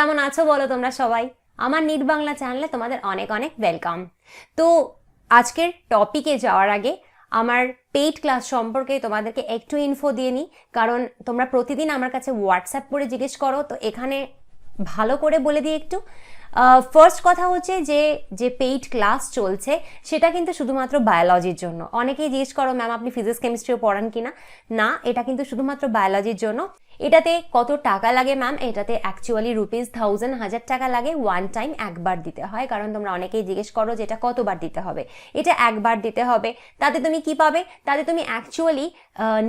কেমন আছো বলো তোমরা সবাই? আমার নিট বাংলা চ্যানেলে তোমাদের অনেক অনেক ওয়েলকাম তো আজকের টপিকে যাওয়ার আগে আমার পেইড ক্লাস সম্পর্কে তোমাদেরকে একটু ইনফো দিয়ে নিই। কারণ তোমরা প্রতিদিন আমার কাছে হোয়াটসঅ্যাপ করে জিজ্ঞেস করো, তো এখানে ভালো করে বলে দিই একটু। ফার্স্ট কথা হচ্ছে যে যে পেইড ক্লাস চলছে, সেটা কিন্তু শুধুমাত্র বায়োলজির জন্য। অনেকেই জিজ্ঞেস করো ম্যাম আপনি ফিজিক্স কেমিস্ট্রিও পড়ান কি না না এটা কিন্তু শুধুমাত্র বায়োলজির জন্য। এটাতে কত টাকা লাগে ম্যাম এটাতে অ্যাকচুয়ালি রুপিস থাউজেন্ড হাজার টাকা লাগে ওয়ান টাইম একবার দিতে হয়। কারণ তোমরা অনেকেই জিজ্ঞেস করো যে এটা কতবার দিতে হবে। এটা একবার দিতে হবে। তাতে তুমি কি পাবে? তাতে তুমি অ্যাকচুয়ালি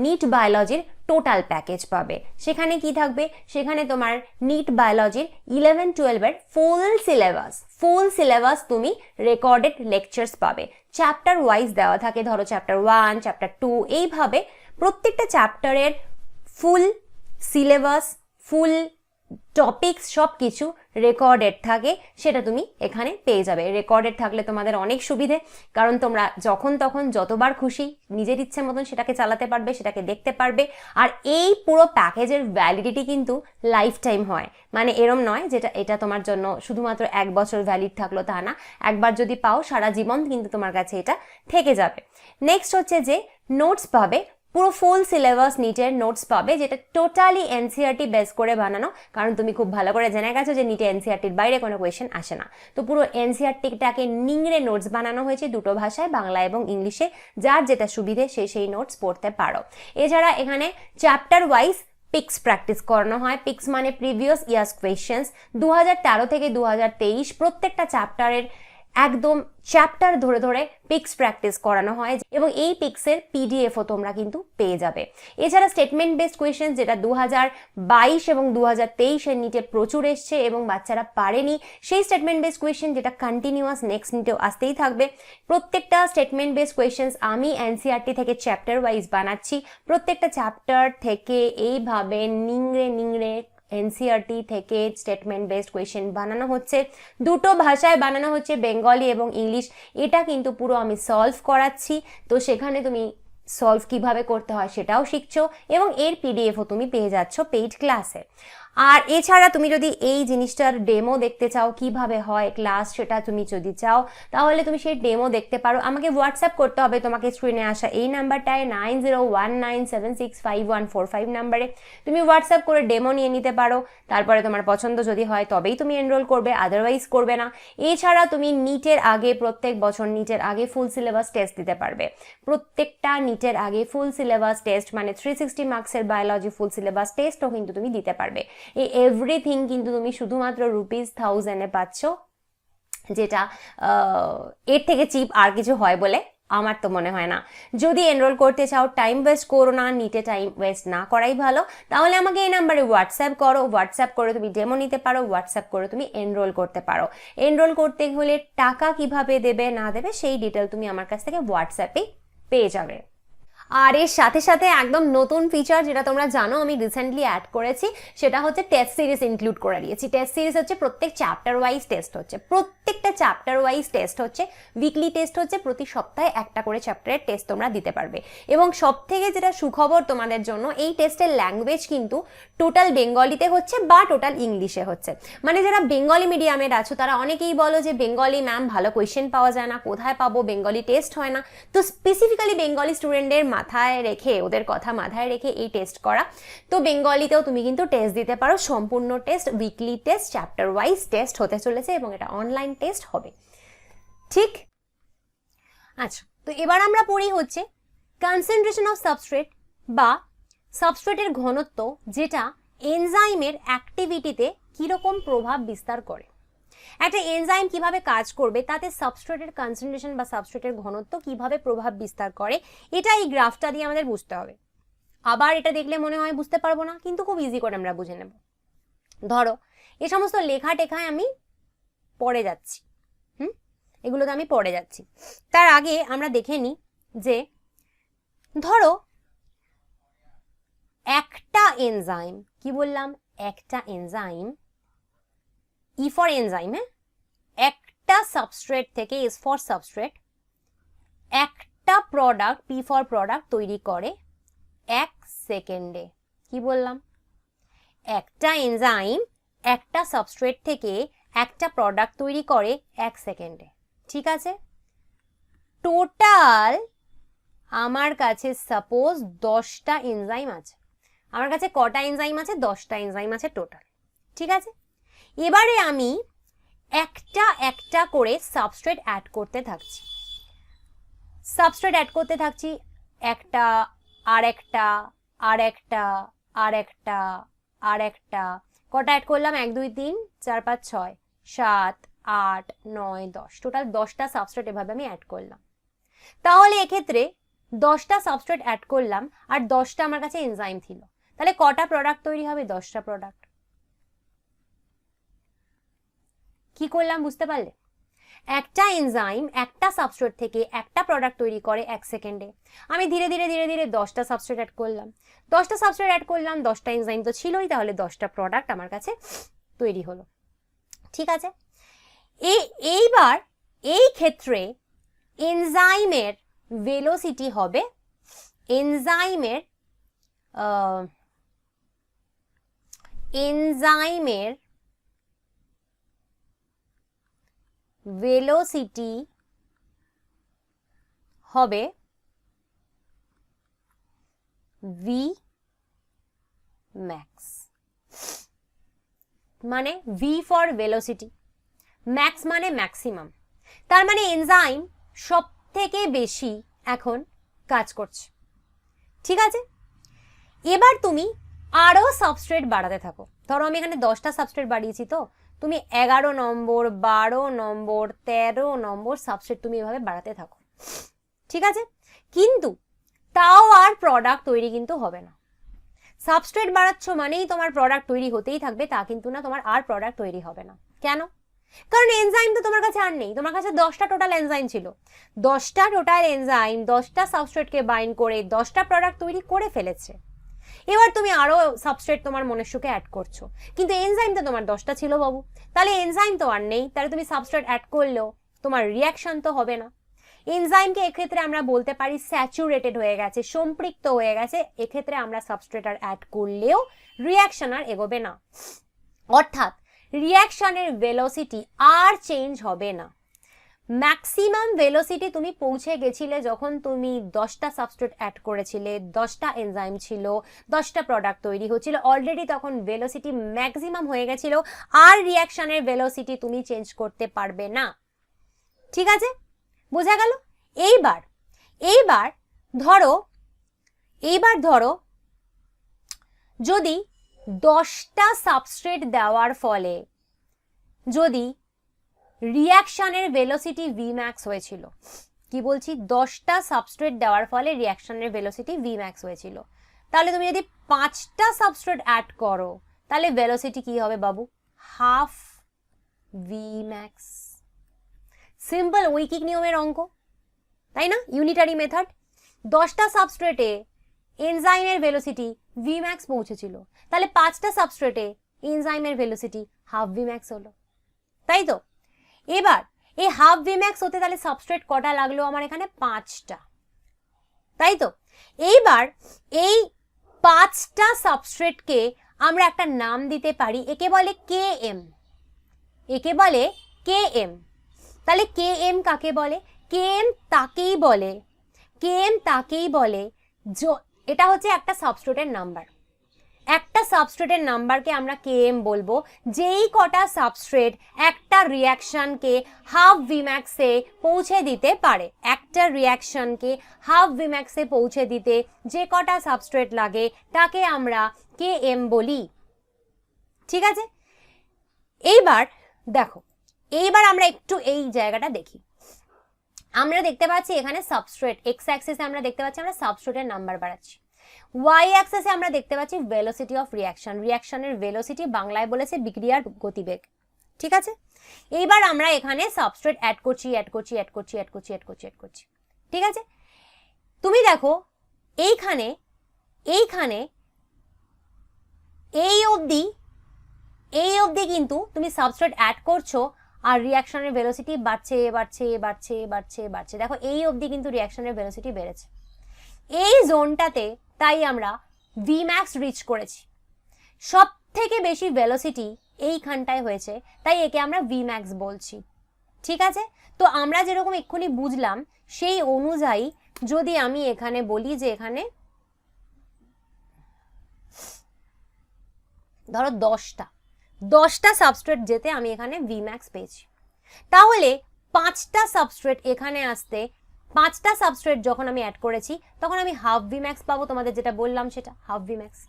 নিট বায়োলজির টোটাল প্যাকেজ পাবে। সেখানে কি থাকবে? সেখানে তোমার নিট বায়োলজির ইলেভেন টুয়েলভের ফুল সিলেবাস ফুল সিলেবাস তুমি রেকর্ডেড লেকচার্স পাবে। চ্যাপ্টার ওয়াইজ দেওয়া থাকে। ধরো চ্যাপ্টার ওয়ান চ্যাপ্টার টু এইভাবে প্রত্যেকটা চ্যাপ্টারের ফুল সিলেবাস, ফুল টপিকস সব কিছু রেকর্ডেড থাকে, সেটা তুমি এখানে পেয়ে যাবে। রেকর্ডেড থাকলে তোমাদের অনেক সুবিধে, কারণ তোমরা যখন তখন যতবার খুশি নিজের ইচ্ছে মতন সেটাকে চালাতে পারবে, সেটাকে দেখতে পারবে, আর এই পুরো প্যাকেজের ভ্যালিডিটি কিন্তু লাইফ টাইম হয়। মানে এরম নয় যেটা, এটা তোমার জন্য শুধুমাত্র এক বছর ভ্যালিড থাকল তা না, একবার যদি পাও সারা জীবন কিন্তু তোমার কাছে এটা থেকে যাবে। নেক্সট হচ্ছে যে নোটস পাবে পুরো ফুল সিলেবাস নিটের নোটস পাবে, যেটা টোটালি এনসিআরটি বেস করে বানানো। কারণ তুমি খুব ভালো করে জেনে গেছো যে নিটে এনসিআরটির বাইরে কোনো কোয়েশ্চেন আসে না। তো পুরো এনসিআরটিটাকে নিংড়ে নোটস বানানো হয়েছে দুটো ভাষায়, বাংলা এবং ইংলিশে। যার যেটা সুবিধে সে সেই নোটস পড়তে পারো। এছাড়া এখানে চ্যাপ্টার ওয়াইজ পিক্স প্র্যাকটিস করানো হয়। পিক্স মানে প্রিভিয়াস ইয়ার্স কোয়েশ্চেন্স দু থেকে দু হাজার তেইশ প্রত্যেকটা চ্যাপ্টারের একদম চ্যাপ্টার ধরে ধরে পিক্স প্র্যাকটিস করানো হয় এবং এই পিক্সের পিডিএফও তোমরা কিন্তু পেয়ে যাবে। এছাড়া স্টেটমেন্ট বেসড কোয়েশ্চেন যেটা দু বাইশ এবং দু হাজার তেইশের নিটে প্রচুর এসছে এবং বাচ্চারা পারেনি, সেই স্টেটমেন্ট বেসড কোয়েশ্চেন যেটা কন্টিনিউয়াস নেক্সট নিটেও আসতেই থাকবে। প্রত্যেকটা স্টেটমেন্ট বেসড কোয়েশ্চেন্স আমি এনসিআরটি থেকে চ্যাপ্টার ওয়াইজ বানাচ্ছি। প্রত্যেকটা চ্যাপ্টার থেকে এইভাবে নিংড়ে নিংড়ে এনসিআরটি থেকে স্টেটমেন্ট বেসড কোয়েশ্চেন বানানো হচ্ছে। দুটো ভাষায় বানানো হচ্ছে বেঙ্গলি এবং ইংলিশ। এটা কিন্তু পুরো আমি সলভ করাচ্ছি। তো সেখানে তুমি সলভ কীভাবে করতে হয় সেটাও শিখছো এবং এর পিডিএফও তুমি পেয়ে যাচ্ছ পেইড ক্লাসে। আর এছাড়া তুমি যদি এই জিনিসটার ডেমো দেখতে চাও, কীভাবে হয় ক্লাস সেটা তুমি যদি চাও, তাহলে তুমি সেই ডেমো দেখতে পারো। আমাকে হোয়াটসঅ্যাপ করতে হবে তোমাকে স্ক্রিনে আসা। এই নাম্বারটায় nine zero one nine seven six five one four five নাম্বারে তুমি হোয়াটসঅ্যাপ করে ডেমো নিয়ে নিতে পারো। তারপরে তোমার পছন্দ যদি হয় তবেই তুমি এনরোল করবে আদারওয়াইজ করবে না। এছাড়া তুমি নিটের আগে, প্রত্যেক বছর নিটের আগে ফুল সিলেবাস টেস্ট দিতে পারবে। প্রত্যেকটা নিটের আগে ফুল সিলেবাস টেস্ট মানে থ্রি সিক্সটি মার্কসের বায়োলজি ফুল সিলেবাস টেস্টও কিন্তু তুমি দিতে পারবে। এই এভরিথিং কিন্তু তুমি শুধুমাত্র রুপিস থাউজেন্ডে পাচ্ছ, যেটা এর থেকে চিপ আর কিছু হয় বলে আমার তো মনে হয় না। যদি এনরোল করতে চাও টাইম ওয়েস্ট করো না নিটে টাইম ওয়েস্ট না করাই ভালো। তাহলে আমাকে এই নাম্বারে হোয়াটসঅ্যাপ করো। হোয়াটসঅ্যাপ করে তুমি ডেমো নিতে পারো হোয়াটসঅ্যাপ করে তুমি এনরোল করতে পারো। এনরোল করতে হলে টাকা কীভাবে দেবে না দেবে, সেই ডিটেল তুমি আমার কাছ থেকে হোয়াটসঅ্যাপে পেয়ে যাবে। আর এর সাথে সাথে একদম নতুন ফিচার যেটা তোমরা জানো, আমি রিসেন্টলি অ্যাড করেছি, সেটা হচ্ছে টেস্ট সিরিজ ইনক্লুড করে দিয়েছি। টেস্ট সিরিজ হচ্ছে প্রত্যেক চ্যাপ্টার ওয়াইজ টেস্ট হচ্ছে। প্রত্যেকটা চ্যাপ্টার ওয়াইজ টেস্ট হচ্ছে উইকলি টেস্ট হচ্ছে, প্রতি সপ্তাহে একটা করে চ্যাপ্টারের টেস্ট তোমরা দিতে পারবে। এবং সব থেকে যেটা সুখবর তোমাদের জন্য, এই টেস্টের ল্যাঙ্গুয়েজ কিন্তু টোটাল বেঙ্গলিতে হচ্ছে বা টোটাল ইংলিশে হচ্ছে। মানে যারা বেঙ্গলি মিডিয়ামের আছো, তারা অনেকেই বলো যে বেঙ্গলি ম্যাম ভালো কোয়েশ্চেন পাওয়া যায় না, কোথায় পাবো? বেঙ্গলি টেস্ট হয় না। তো স্পেসিফিক্যালি বেঙ্গলি স্টুডেন্টদের মাথায় রেখে, ওদের কথা মাথায় রেখে এই টেস্ট করা। তো বেঙ্গলিতেও তুমি কিন্তু টেস্ট দিতে পারো। সম্পূর্ণ test weekly test chapter wise test হতে চলেছে এবং এটা অনলাইন টেস্ট হবে। ঠিক? আচ্ছা তো এবার আমরা পড়ি হচ্ছে কনসেন্ট্রেশন অফ সাবস্ট্রেট বা সাবস্ট্রেটের ঘনত্ব যেটা এনজাইমের অ্যাক্টিভিটিতে কীরকম প্রভাব বিস্তার করে। একটা এনজাইম কীভাবে কাজ করবে, তাতে সাবস্ট্রেটের কনসেন্ট্রেশন বা সাবস্ট্রেটের ঘনত্ব কীভাবে প্রভাব বিস্তার করে, এটা এই গ্রাফটা দিয়ে আমাদের বুঝতে হবে। আবার এটা দেখলে মনে হয় বুঝতে পারব না, কিন্তু খুব ইজি করে আমরা বুঝে নেব। ধরো, এ সমস্ত লেখা টেখায় আমি পড়ে যাচ্ছি, হুম? এগুলোতে আমি পড়ে যাচ্ছি। তার আগে আমরা দেখে নিই যে, ধরো, একটা এনজাইম কি বললাম? একটা এনজাইম ই ফর এনজাইম হ্যাঁ একটা সাবস্ট্রেট থেকে ইজ ফর সাবস্ট্রেট একটা প্রোডাক্ট পি ফর প্রোডাক্ট তৈরি করে এক সেকেন্ডে কি বললাম? একটা এনজাইম একটা সাবস্ট্রেট থেকে একটা প্রোডাক্ট তৈরি করে এক সেকেন্ডে ঠিক আছে? টোটাল আমার কাছে সাপোজ দশটা এনজাইম আছে। আমার কাছে কটা এনজাইম আছে? দশটা এনজাইম আছে টোটাল ঠিক আছে? এবারে আমি একটা একটা করে সাবস্ট্রেট অ্যাড করতে থাকছি। সাবস্ট্রেট অ্যাড করতে থাকছি, একটা, আর একটা আর একটা আর একটা আর একটা। কটা অ্যাড করলাম? এক, দুই, তিন, চার, পাঁচ, ছয়, সাত, আট, নয়, দশ। টোটাল দশটা সাবস্ট্রেট এভাবে আমি অ্যাড করলাম। তাহলে এক্ষেত্রে দশটা সাবস্ট্রেট অ্যাড করলাম, আর দশটা আমার কাছে এনজাইম ছিল। তাহলে কটা প্রোডাক্ট তৈরি হবে? দশটা প্রোডাক্ট কি করলাম বুঝতে পারলে? একটা এনজাইম একটা সাবস্ট্রেট থেকে একটা প্রোডাক্ট তৈরি করে এক সেকেন্ডে আমি ধীরে ধীরে ধীরে ধীরে দশটা সাবস্ট্রেট অ্যাড করলাম। দশটা সাবস্ট্রেট অ্যাড করলাম, দশটা এনজাইম তো ছিলই, তাহলে দশটা প্রোডাক্ট আমার কাছে তৈরি হলো। ঠিক আছে? এই এইবার এই ক্ষেত্রে এনজাইমের ভেলোসিটি হবে এনজাইমের এনজাইমের ভেলোসিটি হবে ভি ম্যাক্স মানে ভি ফর ভেলোসিটি ম্যাক্স মানে ম্যাক্সিমাম তার মানে এনজাইম সব থেকে বেশি এখন কাজ করছে। ঠিক আছে? এবার তুমি আরও সাবস্ট্রেট বাড়াতে থাকো। ধরো আমি এখানে দশটা সাবস্ট্রেট বাড়িয়েছি তো। তুমি এগারো নম্বর, বারো নম্বর, তেরো নম্বর সাবস্ট্রেট তুমি এভাবে বাড়াতে থাকো। ঠিক আছে? কিন্তু তাও আর প্রোডাক্ট তৈরি কিন্তু হবে না। সাবস্ট্রেট বাড়াচ্ছ মানেই তোমার প্রোডাক্ট তৈরি হতেই থাকবে, তা কিন্তু না, তোমার আর প্রোডাক্ট তৈরি হবে না। কেন? কারণ এনজাইম তো তোমার কাছে আর নেই। তোমার কাছে দশটা টোটাল এনজাইম ছিল। দশটা টোটাল এনজাইম দশটা সাবস্ট্রেটকে বাইন্ড করে দশটা প্রোডাক্ট তৈরি করে ফেলেছে। এবার তুমি আরও সাবস্ট্রেট তোমার মনের সুখে অ্যাড করছ। কিন্তু এনজাইম তো তোমার দশটা ছিল বাবু। তাহলে এনজাইম তো আর নেই, তাহলে তুমি সাবস্ট্রেট অ্যাড করলেও তোমার রিয়াকশন তো হবে না। এনজাইমকে এক্ষেত্রে আমরা বলতে পারি স্যাচুরেটেড হয়ে গেছে, সম্পৃক্ত হয়ে গেছে, এক্ষেত্রে আমরা সাবস্ট্রেট আর অ্যাড করলেও রিয়াকশন আর এগোবে না। অর্থাৎ রিয়াকশনের ভেলোসিটি আর চেঞ্জ হবে না। ম্যাক্সিমাম ভেলোসিটি তুমি পৌঁছে গেছিলে যখন তুমি দশটা সাবস্ট্রেট অ্যাড করেছিলে, দশটা এনজাইম ছিল, দশটা প্রোডাক্ট তৈরি হচ্ছিল। অলরেডি তখন ভেলোসিটি ম্যাক্সিমাম হয়ে গেছিল, আর রিয়াকশনের ভেলোসিটি তুমি চেঞ্জ করতে পারবে না। ঠিক আছে? বোঝা গেল? এইবার এইবার ধরো এইবার ধরো, যদি দশটা সাবস্ট্রেট দেওয়ার ফলে, যদি রিয়াকশনের ভেলোসিটি ভি ম্যাক্স হয়েছিল। কি বলছি? দশটা সাবস্ট্রেট দেওয়ার ফলে রিয়াকশনের ভেলোসিটি ভি ম্যাক্স হয়েছিল। তাহলে তুমি যদি পাঁচটা সাবস্ট্রেট অ্যাড করো, তাহলে ভেলোসিটি কি হবে বাবু? হাফ ভি ম্যাক্স সিম্পল উইকিক নিয়মের অঙ্ক, তাই না? ইউনিটারি মেথড দশটা সাবস্ট্রেটে এনজাইমের ভেলোসিটি ভি ম্যাক্স পৌঁছেছিল। তাহলে পাঁচটা সাবস্ট্রেটে এনজাইমের ভেলোসিটি হাফ ভি ম্যাক্স হলো। তাই তো? এবার, এই হাফ ভি ম্যাক্স হতে তাহলে সাবস্ট্রেট কটা লাগল আমার এখানে? পাঁচটা। তাই তো? এইবার এই পাঁচটা সাবস্ট্রেটকে আমরা একটা নাম দিতে পারি। একে বলে কে এম একে বলে কে এম তাহলে কে এম কাকে বলে? কে এম তাকেই বলে। কে এম তাকেই বলে। এটা হচ্ছে একটা সাবস্ট্রেটের নাম্বার একটা সাবস্ট্রেটের নাম্বারকে আমরা কে এম বলব, যেই কটা সাবস্ট্রেট একটা রিয়াকশনকে হাফ ভিম্যাক্সে পৌঁছে দিতে পারে। একটা রিয়াকশনকে হাফ ভিম্যাক্সে পৌঁছে দিতে যে কটা সাবস্ট্রেট লাগে, তাকে আমরা কে এম বলি। ঠিক আছে? এইবার দেখো, এইবার আমরা একটু এই জায়গাটা দেখি। আমরা দেখতে পাচ্ছি এখানে সাবস্ট্রেট এক্স অ্যাক্সিসে আমরা দেখতে পাচ্ছি, আমরা সাবস্ট্রেটের নাম্বার বাড়াচ্ছি। ওয়াই অ্যাক্সেসে আমরা দেখতে পাচ্ছি ভেলোসিটি অফ রিয়াকশন রিয়াকশনের ভেলোসিটি বাংলায় বলেছে বিক্রিয়ার গতিবেগ। ঠিক আছে? এইবার আমরা এখানে সাবস্ট্রেট অ্যাড করছি অ্যাড করছি অ্যাড করছি অ্যাড করছি অ্যাড করছি অ্যাড করছি। ঠিক আছে? তুমি দেখো, এইখানে এইখানে, এই অবধি এই অবধি কিন্তু তুমি সাবস্ট্রেট অ্যাড করছ আর রিয়াকশনের ভেলোসিটি বাড়ছে বাড়ছে বাড়ছে বাড়ছে বাড়ছে। দেখো, এই অবধি কিন্তু রিয়াকশনের ভেলোসিটি বেড়েছে। এই জোনটাতে তাই আমরা ভি ম্যাক্স রিচ করেছি। সব থেকে বেশি ভেলোসিটি এইখানটায় হয়েছে, তাই একে আমরা ভি ম্যাক্স বলছি। ঠিক আছে? তো আমরা যেরকম এক্ষুনি বুঝলাম, সেই অনুযায়ী যদি আমি এখানে বলি যে এখানে ধরো দশটা দশটা সাবস্ট্রেট যেতে আমি এখানে ভি ম্যাক্স পেয়েছি। তাহলে পাঁচটা সাবস্ট্রেট এখানে আসতে পাঁচটা সাবস্ট্রেট যখন আমি অ্যাড করেছি, তখন আমি হাফ ভি ম্যাক্স পাবো, তোমাদের যেটা বললাম সেটা হাফ ভি ম্যাক্স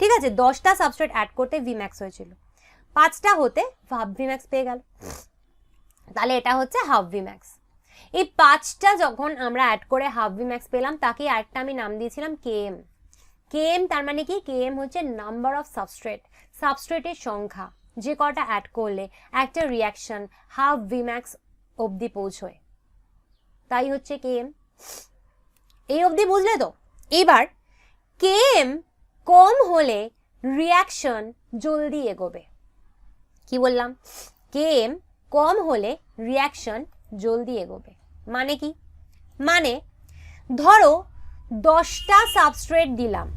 ঠিক আছে? দশটা সাবস্ট্রেট অ্যাড করতে ভি ম্যাক্স হয়েছিল। পাঁচটা হতে হাফ ভি ম্যাক্স পেয়ে গেল। তাহলে এটা হচ্ছে হাফ ভি ম্যাক্স এই পাঁচটা যখন আমরা অ্যাড করে হাফ ভি ম্যাক্স পেলাম, তাকে আরেকটা আমি নাম দিয়েছিলাম কে এম কে এম তার মানে কি? কে এম হচ্ছে নাম্বার অফ সাবস্ট্রেট সাবস্ট্রেটের সংখ্যা। যে কটা অ্যাড করলে একটা রিয়াকশন হাফ ভি ম্যাক্স অবধি পৌঁছয়। তাই হচ্ছে কে এম? এই অবধি বুঝলে তো? এবার কে এম কম হলে রিয়াকশন জলদি এগোবে। কি বললাম? কে এম কম হলে রিয়াকশন জলদি এগোবে। মানে কি? মানে ধরো দশটা সাবস্ট্রেট দিলাম।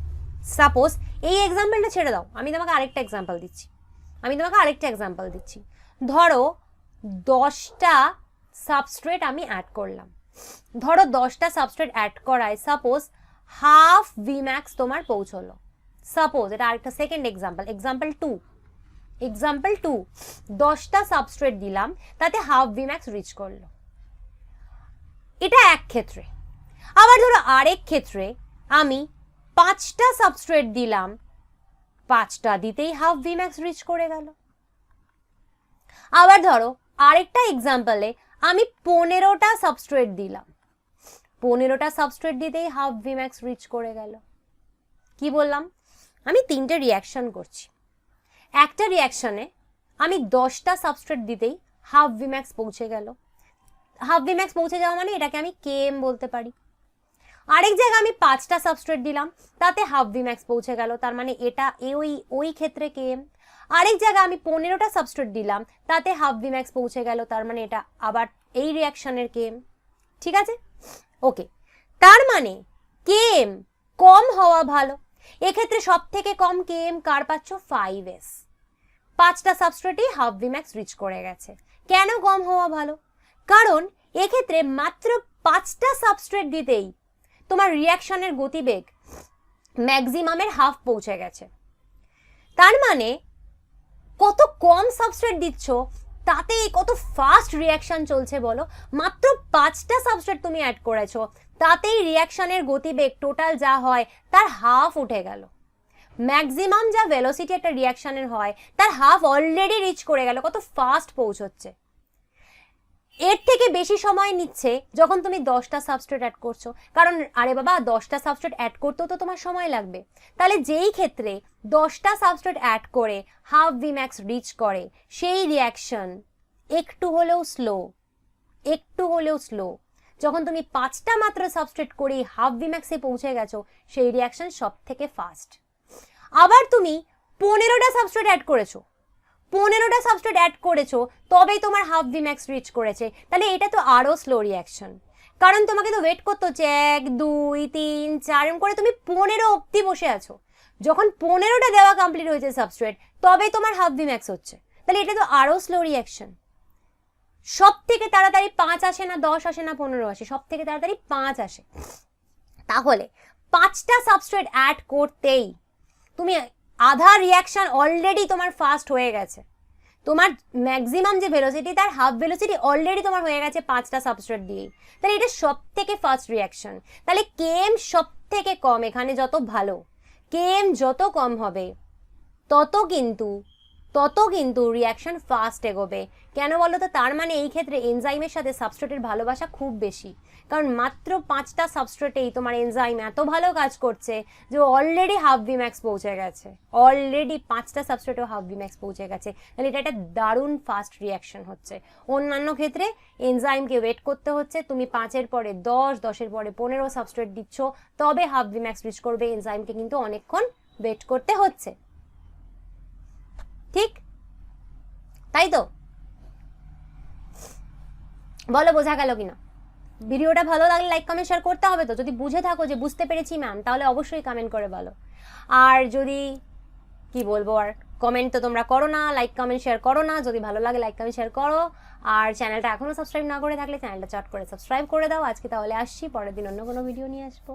সাপোজ এই এক্সাম্পলটা ছেড়ে দাও। আমি তোমাকে আরেকটা এক্সাম্পল দিচ্ছি। আমি তোমাকে আরেকটা এক্সাম্পল দিচ্ছি। ধরো দশটা সাবস্ট্রেট আমি অ্যাড করলাম। ধরো দশটা সাবস্ট্রেট অ্যাড করায় সাপোজ হাফ ভিম্যাক্স তোমার পৌঁছলো। সাপোজ এটা আরেকটা second example example two example two দশটা সাবস্ট্রেট দিলাম, তাতে হাফ ভিম্যাক্স রিচ করল। এটা এক ক্ষেত্রে। আবার ধরো আরেক ক্ষেত্রে আমি পাঁচটা সাবস্ট্রেট দিলাম, পাঁচটা দিতেই হাফ ভিম্যাক্স রিচ করে গেল। আবার ধরো আরেকটা এক্সাম্পলে আমি পনেরোটা সাবস্ট্রেট দিলাম। পনেরোটা সাবস্ট্রেট দিতেই হাফ ভিম্যাক্স রিচ করে গেল। কি বললাম? আমি তিনটে রিয়াকশন করছি। একটা রিয়াকশনে আমি দশটা সাবস্ট্রেট দিতেই হাফ ভিম্যাক্স পৌঁছে গেল। হাফ ভিম্যাক্স পৌঁছে যাওয়া মানে এটাকে আমি কে এম বলতে পারি। আরেক জায়গায় আমি পাঁচটা সাবস্ট্রেট দিলাম, তাতে হাফ ভিম্যাক্স পৌঁছে গেল। তার মানে এটা ওই ওই ক্ষেত্রে কে এম আরেক জায়গায় আমি পনেরোটা সাবস্ট্রেট দিলাম, তাতে হাফ ভিম্যাক্স পৌঁছে গেল, তার মানে এটা আবার এই রিয়াকশনের কেম ঠিক আছে? ওকে তার মানে কে এম কম হওয়া ভালো। এক্ষেত্রে সব থেকে কম কে এম কার পাচ্ছ? ফাইভ এস পাঁচটা সাবস্ট্রেটই হাফ ভিম্যাক্স রিচ করে গেছে। কেন কম হওয়া ভালো? কারণ এক্ষেত্রে মাত্র পাঁচটা সাবস্ট্রেট দিতেই তোমার রিয়াকশনের গতিবেগ ম্যাক্সিমামের হাফ পৌঁছে গেছে। তার মানে কত কম সাবস্ট্রেট দিচ্ছ, তাতে কত ফাস্ট রিয়াকশান চলছে বলো? মাত্র পাঁচটা সাবস্ট্রেট তুমি অ্যাড করেছ, তাতেই রিয়াকশানের গতিবেগ টোটাল যা হয়, তার হাফ উঠে গেল। ম্যাক্সিমাম যা ভেলোসিটি একটা রিয়াকশনের হয়, তার হাফ অলরেডি রিচ করে গেল, কত ফাস্ট পৌঁছচ্ছে। এর থেকে বেশি সময় নিচ্ছে যখন তুমি দশটা সাবস্ট্রেট অ্যাড করছ। কারণ, আরে বাবা, দশটা সাবস্ট্রেট অ্যাড করতেও তো তোমার সময় লাগবে। তাহলে যেই ক্ষেত্রে দশটা সাবস্ট্রেট অ্যাড করে হাফ ভিম্যাক্স রিচ করে, সেই রিয়াকশন একটু হলেও স্লো একটু হলেও স্লো যখন তুমি পাঁচটা মাত্র সাবস্ট্রেট করে হাফ ভিম্যাক্সে পৌঁছে গেছো, সেই রিয়াকশন সব থেকে ফাস্ট আবার তুমি পনেরোটা সাবস্ট্রেট অ্যাড করেছ। পনেরোটা সাবস্ট্রেট অ্যাড করেছ, তবেই তোমার হাফ ভিম্যাক্স রিচ করেছে। তাহলে এটা তো আরও স্লো রিয়াকশন কারণ তোমাকে তো ওয়েট করতে হচ্ছে এক, দুই, তিন, চার এরকম করে তুমি পনেরো অব্দি বসে আছো। যখন পনেরোটা দেওয়া কমপ্লিট হয়েছে সাবস্ট্রেট তবেই তোমার হাফ ভিম্যাক্স হচ্ছে। তাহলে এটা তো আরও স্লো রিয়াকশন সব থেকে তাড়াতাড়ি পাঁচ আসে না দশ আসে না পনেরো আসে সব থেকে তাড়াতাড়ি পাঁচ আসে। তাহলে পাঁচটা সাবস্ট্রেট অ্যাড করতেই তুমি আধা রিয়াকশন অলরেডি তোমার ফাস্ট হয়ে গেছে। তোমার ম্যাক্সিমাম যে ভেলোসিটি তার হাফ ভেলোসিটি অলরেডি তোমার হয়ে গেছে পাঁচটা সাবস্ট্রেট দিয়েই। তাহলে এটা সব থেকে ফাস্ট রিয়াকশন তাহলে কে এম সব থেকে কম, এখানে যত ভালো। কে এম যত কম হবে, তত কিন্তু তত কিন্তু রিয়াকশন ফাস্ট এগোবে। কেন বলো তো? তার মানে এই ক্ষেত্রে এনজাইমের সাথে সাবস্ট্রেটের ভালোবাসা খুব বেশি। কারণ মাত্র পাঁচটা সাবস্ট্রেটেই তোমার এনজাইম এত ভালো কাজ করছে যে অলরেডি হাফ ভিম্যাক্স পৌঁছে গেছে। অলরেডি পাঁচটা সাবস্ট্রেটেও হাফ ভিম্যাক্স পৌঁছে গেছে। তাহলে এটা একটা দারুণ ফাস্ট রিয়াকশন হচ্ছে। অন্যান্য ক্ষেত্রে এনজাইমকে ওয়েট করতে হচ্ছে। তুমি পাঁচের পরে দশ, দশের পরে পনেরো সাবস্ট্রেট দিচ্ছ, তবে হাফ ভিম্যাক্স রিচ করবে। এনজাইমকে কিন্তু অনেকক্ষণ ওয়েট করতে হচ্ছে। ঠিক? তাই তো? বলো, বোঝা গেল কিনা? ভিডিওটা ভালো লাগলে লাইক কমেন্ট শেয়ার করতে হবে তো। যদি বুঝে থাকো যে বুঝতে পেরেছি ম্যাম তাহলে অবশ্যই কমেন্ট করে বলো। আর যদি, কি বলব, আর কমেন্ট তো তোমরা করো না লাইক কমেন্ট শেয়ার করো না। যদি ভালো লাগে লাইক কমেন্ট শেয়ার করো। আর চ্যানেলটা এখনও সাবস্ক্রাইব না করে থাকলে চ্যানেলটা চট করে সাবস্ক্রাইব করে দাও। আজকে তাহলে আসছি, পরের দিন অন্য কোনো ভিডিও নিয়ে আসব।